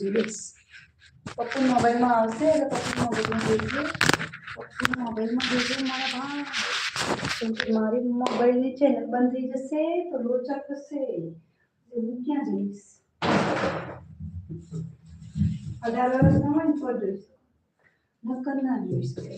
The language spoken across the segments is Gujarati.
બસ પપ્પુ મોબાઈલમાં આવશે એટલે પપ્પુ મોબાઈલમાં જોઈશે પપ્પુ મોબાઈલમાં જોઈશે મારા ભાઈ કેમ કે મારી મોબાઈલની ચેનલ બંધ થઈ જશે તો લોચા થશે એટલે હું ક્યાં જઈશ અઢાર વર્ષના હોય ને તો જોઈશ નકર ના જોઈ શકે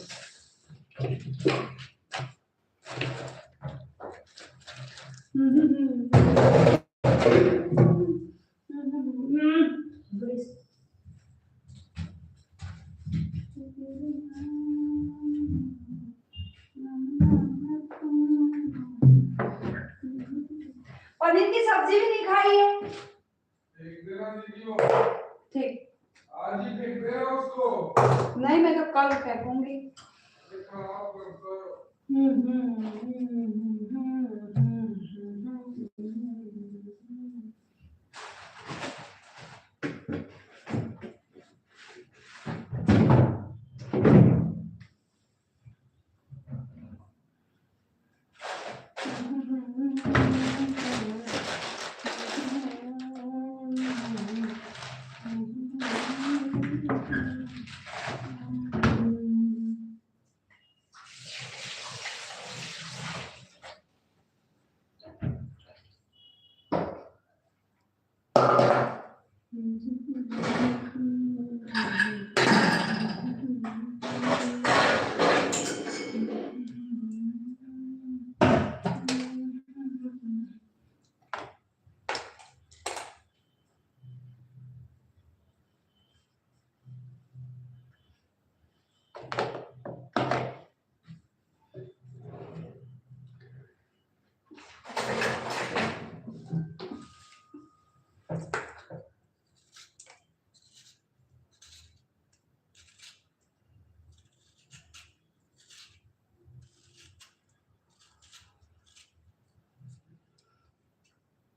पनीर की सब्ज़ी भी नहीं खाई है। ठीक। आज ही फेंक उसको। नहीं मैं तो कल फेंकूँगी। हम्म हम्म।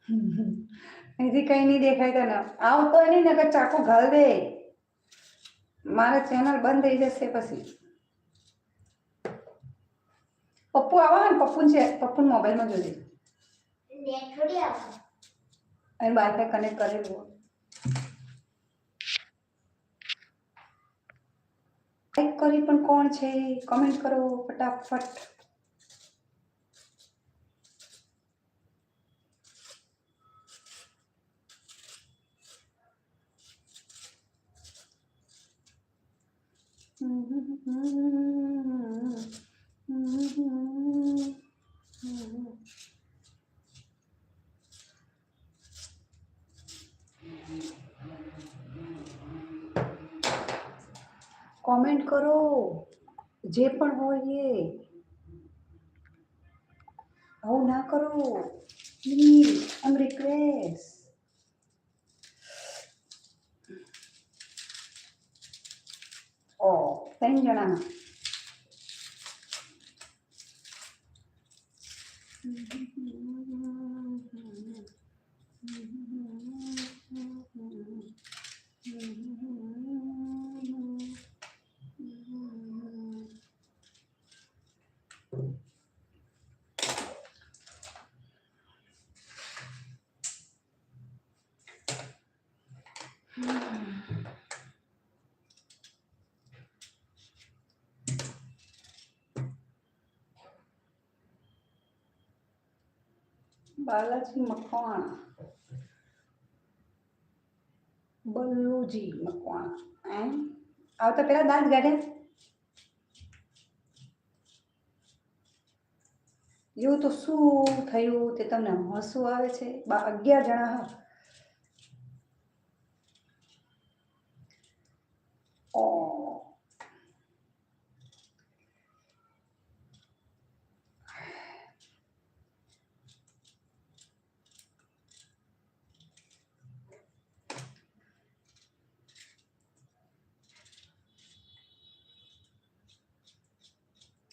અહીંથી કઈ નહીં દેખાય તને. આવતો નહીં નગર ચાકુ ઘાલ દે. મારે ચેનલ બંધ થઈ જશે પછી. પપ્પુ આવા ને પપ્પુ છે પપ્પુ મોબાઈલમાં જોજે. અને વાઈફાઈ કનેક્ટ કરેલું. લાઈક કરી, પણ કોણ છે? કમેન્ટ કરો, ફટાફટ. કોમેન્ટ કરો જે પણ હોય એ આવું ના કરો પ્લીઝ આમ request Ven, Yolanda. Balaji Makwana. Balluji Makwana. એમ? આવતા પેલા દાંત કાઢ્યા. એવું તો શું થયું? તે તમને હસવું આવે છે. બા, અગિયાર જણા હા. ઓ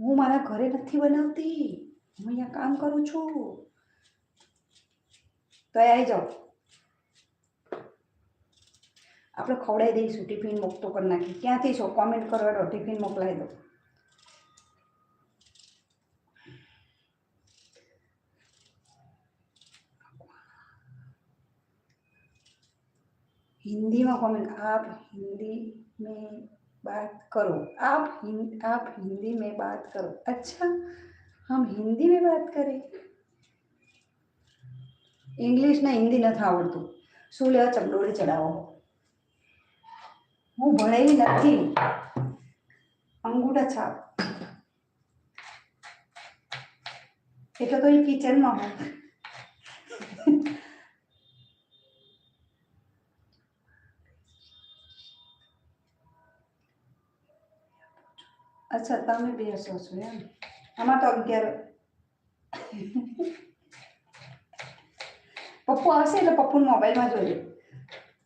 હું મારા ઘરે નથી બનાવતી હું અહીંયા કામ કરું છું તો આવી જાઓ આપણે ખવડાવી દઈશું ટિફિન મોકતો કરી નાખી ક્યાંથી છો કોમેન્ટ કરો હેડો ટિફિન મોકલાવી દો हिंदी में कमेंट आप हिंदी में बात करो आप हिं, आप हिंदी में बात करो अच्छा हम हिंदी में बात करें ઇંગ્લિશ ને હિન્દી નથી આવડતું શું લેવા ચકડોળી ચડાવો હું ભણેલી નથી અંગૂઠા છાપ એટલે તો એ કિચનમાં હું અચ્છા, તમે બેસો છો એમ. આમાં તો અગિયાર પપ્પુ આવશે એટલે પપ્પુને મોબાઈલમાં જોજો.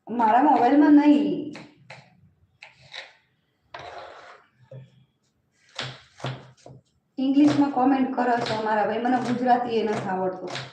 મારા મોબાઈલમાં નહીં. ઇંગ્લિશમાં કોમેન્ટ કરો છો મારા ભાઈ. મને ગુજરાતી એ નથી આવડતું.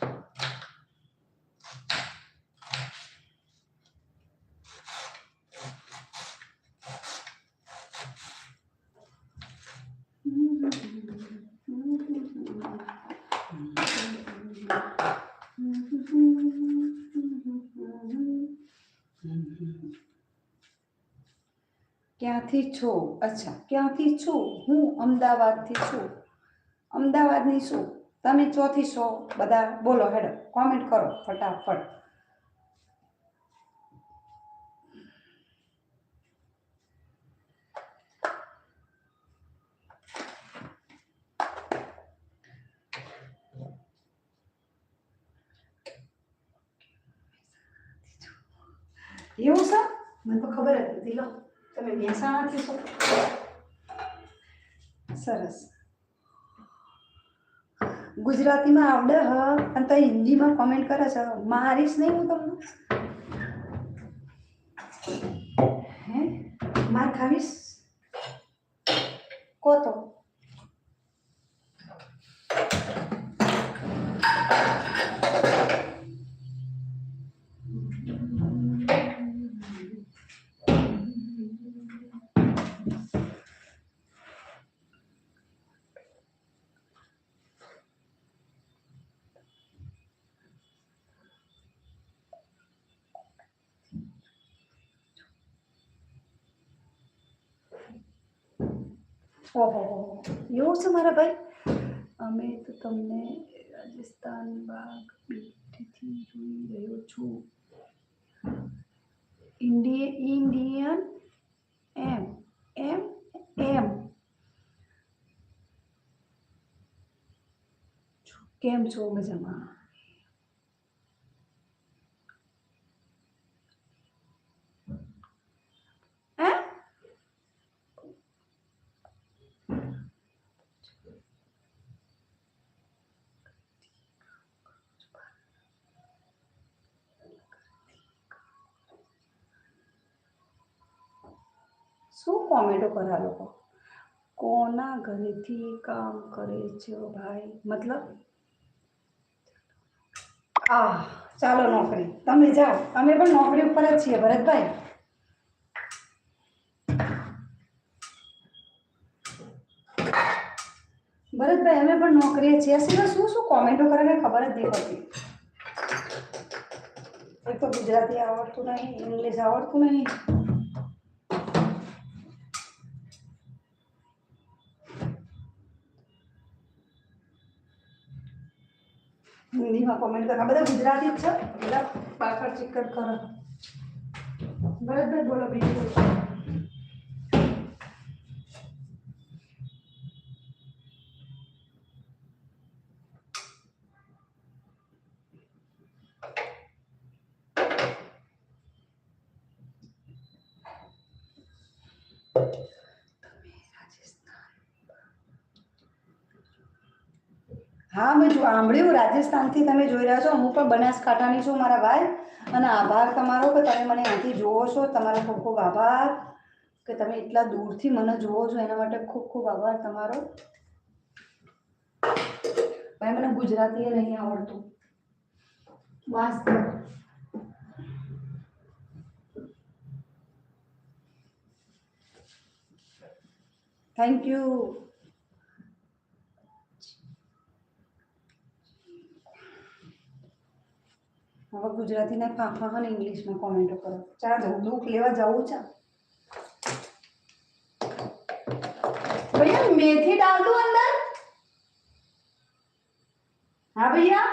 ક્યાંથી છો અચ્છા ક્યાંથી છું હું અમદાવાદથી છું અમદાવાદની છું તમે ચોથી છો બધા બોલો હેડો કોમેન્ટ કરો ફટાફટ એવું છે મને તો ખબર જ નથી લો તમે મહેસાણાથી છો સરસ. ગુજરાતીમાં આવડે હ, અને તો હિન્દીમાં કોમેન્ટ કરે છે. મારીશ નહીં હું તમને? હે? માર ખાવીશ? કો તો ઓહો એવું છે મારા ભાઈ અમે તો તમને રાજસ્થાન બાગ બીટથી જોઈ રહ્યો છું ઇન્ડિય ઇન્ડિયન એમ એમ એમ કેમ છો મજામાં કોમેન્ટો કરે આ લોકો કોના ઘરેથી કામ કરે છે ભાઈ મતલબ આ ચાલો નોકરી તમે જાઓ અમે પણ નોકરી ઉપર જ છીએ ભરતભાઈ ભરતભાઈ અમે પણ નોકરીએ છીએ સિવાય શું શું કોમેન્ટો કરે ને ખબર જ નહીં પડતી એક તો ગુજરાતી આવડતું નહીં ઇંગ્લિશ આવડતું નહીં હિન્દીમાં કોમેન્ટ કરવા બધા ગુજરાતી જ છે. બધા પાછળ ચિકટ કરો. બરાબર બોલો બીજું. હા, મેં સાંભળ્યું, રાજસ્થાનથી તમે જોઈ રહ્યા છો, હું પણ બનાસકાંઠાની છું, મારા ભાઈ. અને આભાર તમારો કે તમે મને અહીંથી જુઓ છો. તમારો ખૂબ ખૂબ આભાર કે તમે એટલા દૂરથી મને જુઓ છો. એના માટે ખૂબ ખૂબ આભાર તમારો. ભાઈ, મને ગુજરાતી નહીં આવડતું. વાસ્તવ થેન્ક યુ હવે ગુજરાતીના ફાંફા અને ઇંગ્લિશમાં કોમેન્ટો કરો. ચા જવું દુઃખ લેવા જવું ચા. ભૈયા, મેથી ડાલ અંદર? હા ભૈયા?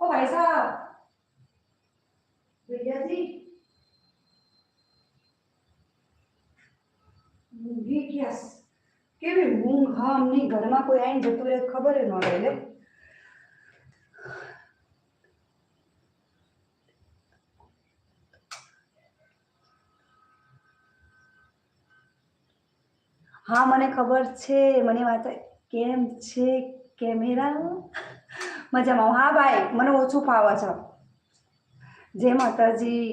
ઓ ભાઈ સાહેબ. ભૈયાજી. મૂંગી ક્યાસ કેવી ઊંઘ હા અમની ઘરમાં કોઈ આવીને જતું રહે, ખબર ન રહે, લે. હા, મને ખબર છે, મને વાત કેમ છે, કેમેરા? મજામાં હા. ભાઈ, મને ઓછું ફાવે છે. જે માતાજી.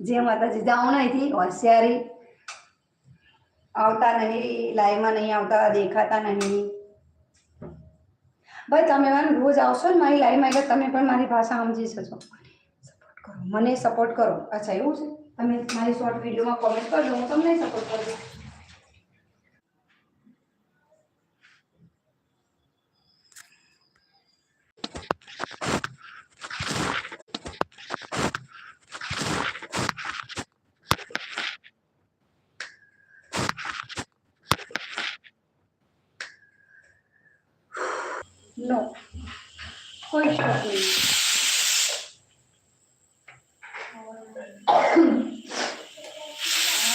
જે માતાજી. જાઉં નહીં હોશિયારી. આવતા નહીં લાઈવમાં નહીં આવતા, દેખાતા નહીં. ભાઈ, તમે મને રોજ આવશો ને મારી લાઈવમાં એટલે તમે પણ મારી ભાષા સમજી શકશો. સપોર્ટ કરો. મને સપોર્ટ કરો. અચ્છા, એવું છે? તમે મારી શોર્ટ વિડીયોમાં કોમેન્ટ કરજો, હું તમને સપોર્ટ કરજો નો કોઈ શોખ નહીં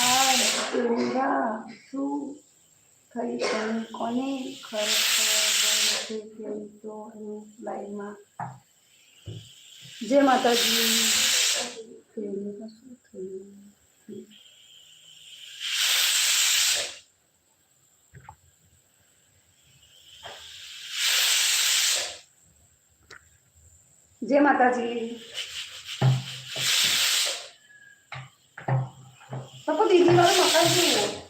આ પેલા શું થઈ ગયું કોને ખરેખર છે તો હું લાઈનમાં જય માતાજી શું થયું જય માતાજી પપ્પા દીદી વાળું મકાન જુઓ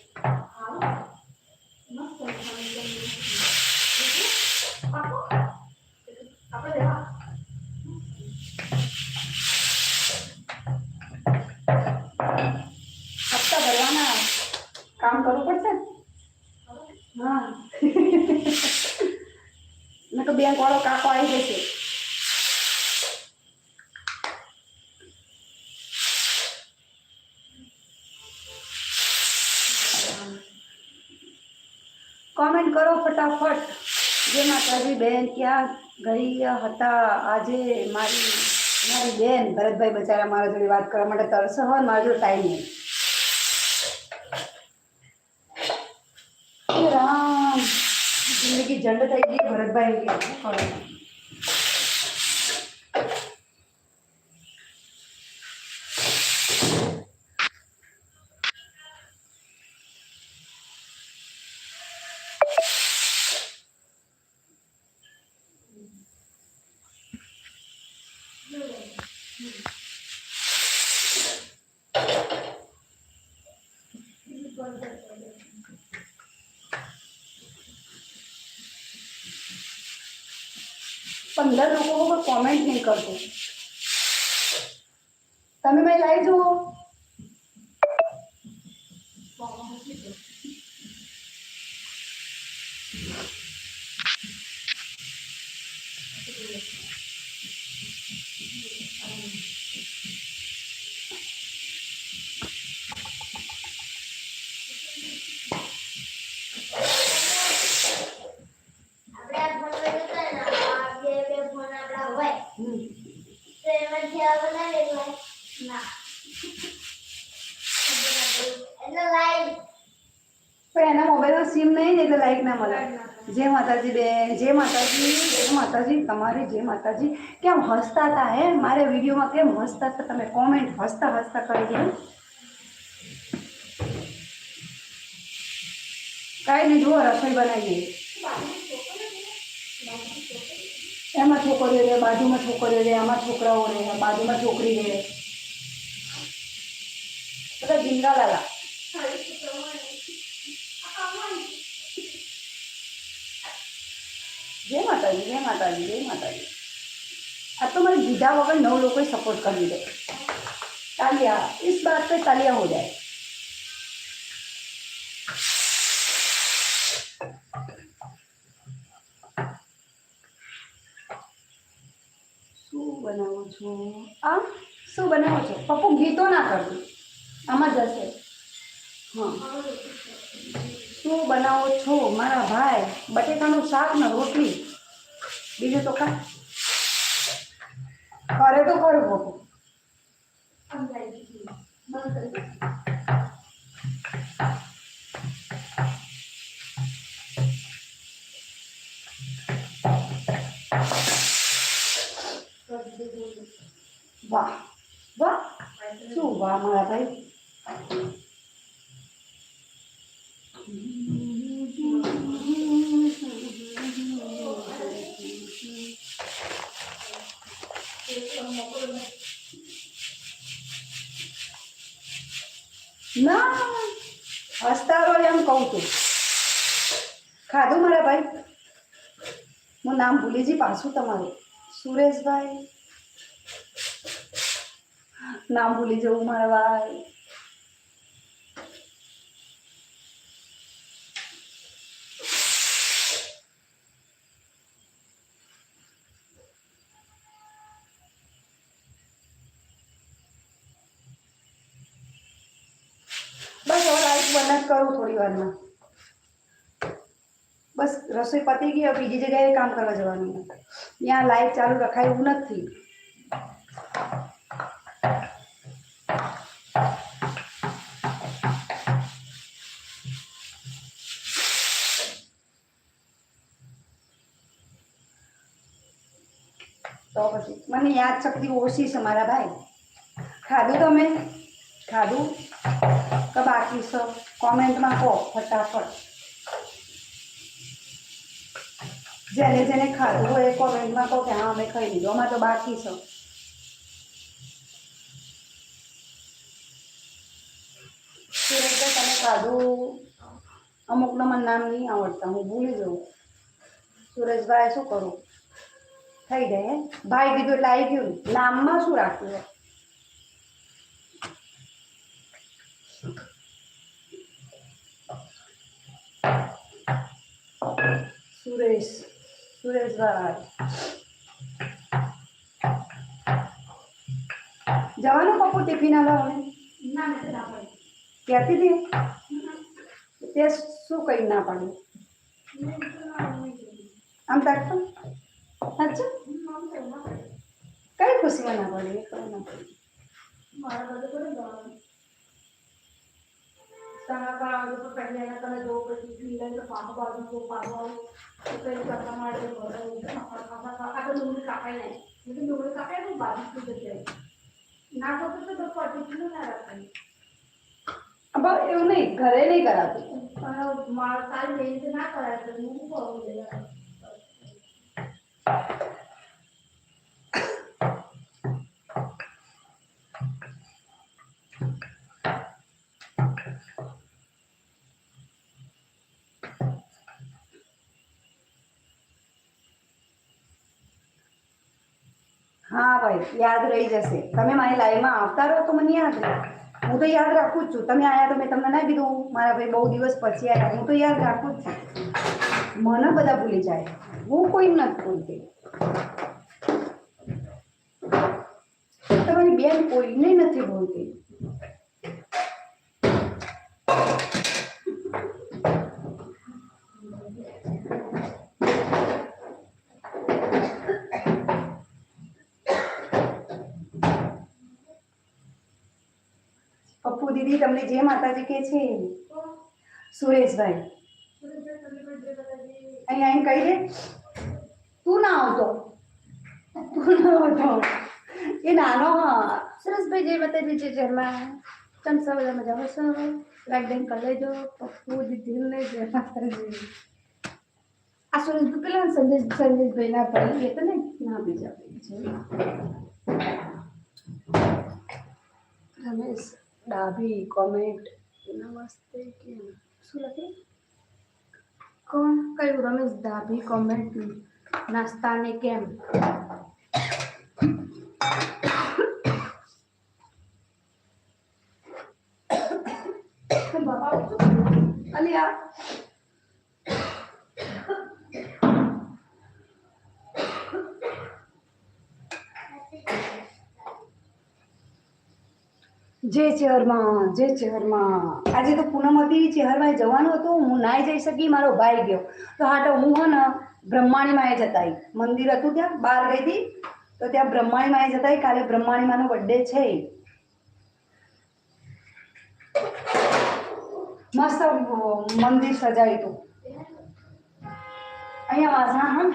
કામ કરવું પડશે? હા. મેં તો બેંક વાળો કાકો આવી જશે. કોમેન્ટ કરો ફટાફટ. જે માતાજી બેન ક્યાં ગઈ હતા, આજે મારી મારી બેન ભરતભાઈ બચારા મારા જોડે વાત કરવા માટે તરસ હોય મારા જોડે ટાઈમ નહીં. રામ, જિંદગી જંડ થઈ ગઈ ભરતભાઈ कमेंट नहीं करते હોય. તો એમાંથી આ બનાવે એટલે ના. એટલે લાઈવ પણ એના મોબાઈલમાં સિમ નહીં ને એટલે લાઈક ના મળે. જય માતાજી બેન જે માતાજી જે માતાજી તમારી જે માતાજી. કેમ હસતા હતા હે? મારે વિડીયોમાં કેમ હસતા હતા? તમે કોમેન્ટ હસતા હસતા કરી દે. કાંઈ નહીં જુઓ રસોઈ બનાવીએ. એમાં છોકરીઓ રહે બાજુમાં છોકરીઓ રહે આમાં છોકરાઓ રહે આ બાજુમાં છોકરી રહે બધા ઝીંગા લાલા જય માતાજી જય માતાજી જય માતાજી આ તો મને કીધા વગર નવ લોકોએ સપોર્ટ કરી દે તાલિયા इस बात पे तालियां हो जाए બનાવો છો? આ શું બનાવો છો? પપ્પુ, ગીતો ના કરતું. આમાં જશે હા. શું બનાવો છો? મારા ભાઈ, બટેકાનું શાક ને રોટલી. બીજું તો કા કરે તો કરો પપ્પુ. વાહ વાહ શું વાહ મારા ભાઈ ના હસતા રહો એમ કહું છું ખાધું મારા ભાઈ હું નામ ભૂલી જી પાછું તમારું સુરેશભાઈ નામ ભૂલી જવું મારા ભાઈ બસ હવે લાઈટ બંધ જ કરું થોડી વારમાં બસ રસોઈ પતી ગઈ હવે બીજી જગ્યાએ કામ કરવા જવાનું ત્યાં લાઈટ ચાલુ રખાય એવું નથી તો પછી, મને યાદ શક્તિ ઓછી છે મારા ભાઈ. ખાધું તમે? ખાધું? કે બાકી છો, કોમેન્ટમાં કહો, ફટાફટ. જેને જેને ખાધું હોય એ કોમેન્ટમાં કહો કે હા, અમે ખાઈ લીધું. અમારે તો બાકી છો. તમે ખાધું? અમુકનો મને નામ નહીં આવડતા, હું ભૂલી જાઉં. સુરેશભાઈ શું કરું? થઈ જાય હે ભાઈ કીધું એટલે આવી ગયું ને. નામમાં શું રાખ્યું છે સુરેશ સુરેશભાઈ જવાનું પપ્પુ ટિફિન આવવાનું કહેતી હતી તે શું કહી ના પાડ્યું આમ તાકતો અચ્છા કઈ ખુશીમાં ના પાડી એ ખબર ના પડી अब એવું નહીં ઘરે નહીં કરાતું હા ભાઈ, યાદ રહી જશે. તમે મારી લાઈવમાં આવતા રહો તો મને યાદ રહે. હું તો યાદ રાખું જ છું. તમે આયા તો મેં તમને ના કીધું. મારા ભાઈ બહુ દિવસ પછી આવ્યા હું તો યાદ રાખું જ છું. મને બધા ભૂલી જાય. હું કોઈ નથી ભૂલતી. તમારી બેન કોઈને નથી ભૂલતી. દીદી, તમને જે માતાજી કે છે, સુરેશભાઈ. અહીંયા અહીં કહી દે, તું ના આવતો. તું ના આવતો. એ નાનો સુરેશભાઈ જે માતાજી, જય જયમાં તમે સૌ બધા મજા છો? લાઈક ડેન કરી લેજો. પપ્પુ દીદીને જય માતાજી. આ સુરેશભાઈ પેલા સંદેશ સંદેશભાઈ ના પડી એ ને ના, બીજા છે. રમેશ. ડાભી કોમેન્ટ નમસ્તે કેમ શું લખે કોણ કયું રમેશ ડાભી કોમેન્ટ નાસ્તાને કેમ બાબા અલિયા જે ચહેરમાં જે ચહેરમાં. આજે તો પૂનમ હતી ચહેરમાં જવાનું હતું, હું નાઈ જઈ શકી, મારો ભાઈ ગયો. તો હા, તો હું હે ને બ્રહ્માણી એ જતા મંદિર હતું ત્યાં બહાર ગઈ હતી તો ત્યાં બ્રહ્માણી એ જતા કાલે બ્રહ્માણીમાંનો બર્થડે છે મસ્ત મંદિર સજાયું હતું. અહીંયા વાસણા હા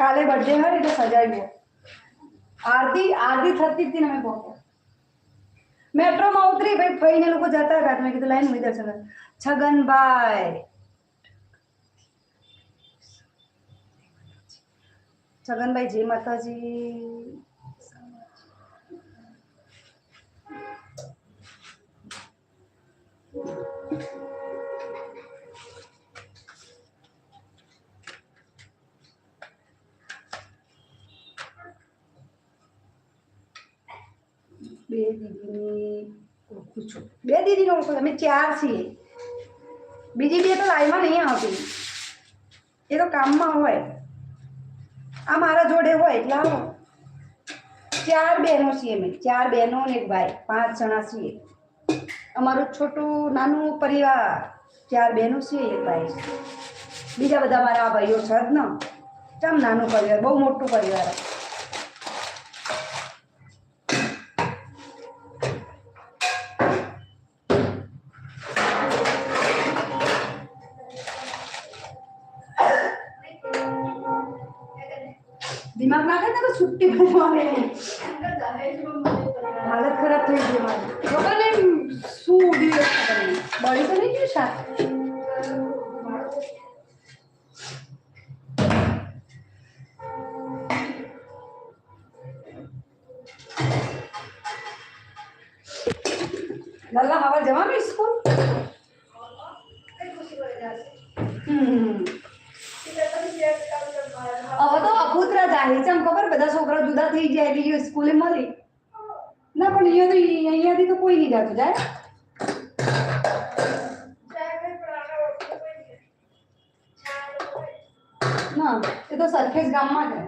કાલે બર્થડે હોય એટલે સજાવ્યો આરતી આરતી થતી હતી ને અમે પહોંચ્યા મેટ્રોમાં ઉતરી ભાઈ ફઈને લોકો જતા હતા તો મેં કીધું લાઈન હું દર્શન કરું. છગનભાઈ છગનભાઈ જય માતાજી બે દીદીની ઓળખું છું બે દીદીને ઓળખું. અમે ચાર છીએ. બીજી બે તો લાઈવમાં નહીં આવતી. એ તો કામમાં હોય. આ મારા જોડે હોય, એટલે આવો. ચાર બહેનો છીએ અમે. ચાર બહેનો ને એક ભાઈ. પાંચ જણા છીએ. અમારું છોટું નાનું પરિવાર. ચાર બહેનો છીએ, એક ભાઈ બીજા બધા મારા ભાઈઓ છે જ ને. ચમ નાનું પરિવાર? બહુ મોટું પરિવાર. હાલત ખરાબ થઈ ગઈ મારી ખબર નહીં શું ઉડી ગયું ખબર નહીં બળી તો નહીં ગયું શાક લલ્લા હવે જવાનું સ્કૂલ હમ અપુત્ર છે, આમ ખબર? બધા છોકરા જુદા થઈ જાય એટલે ઈ સ્કૂલે મળી. ના, પણ અહીંયા અહીંયાથી તો કોઈ નહીં જતું, જાય? ના, એ તો સરખેજ ગામમાં છે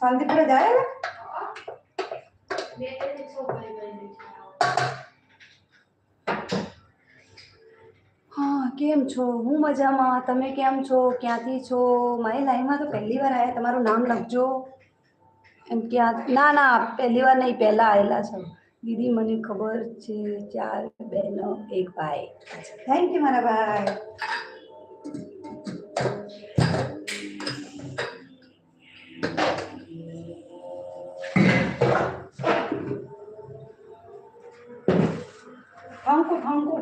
શાંતિપુરા જાય હા કેમ છો હું મજામાં તમે કેમ છો ક્યાંથી છો મારી લાઈનમાં તો પહેલી વાર આવ્યા તમારું નામ લખજો એમ ક્યાં ના ના પહેલી વાર નહીં પહેલાં આવેલા છો દીદી મને ખબર છે ચાર બહેનો એક ભાઈ થેન્ક યુ મારા ભાઈ ફાંકુ ફાંકુ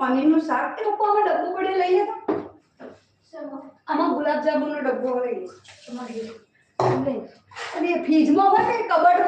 પનીરનું શાક. એ પપ્પા આમાં ડબ્બો પડે લઈ લેતા શેનો? આમાં ગુલાબજાંબુનો ડબ્બો લઈ અને ફ્રીજમાં હોય ને કબડમાં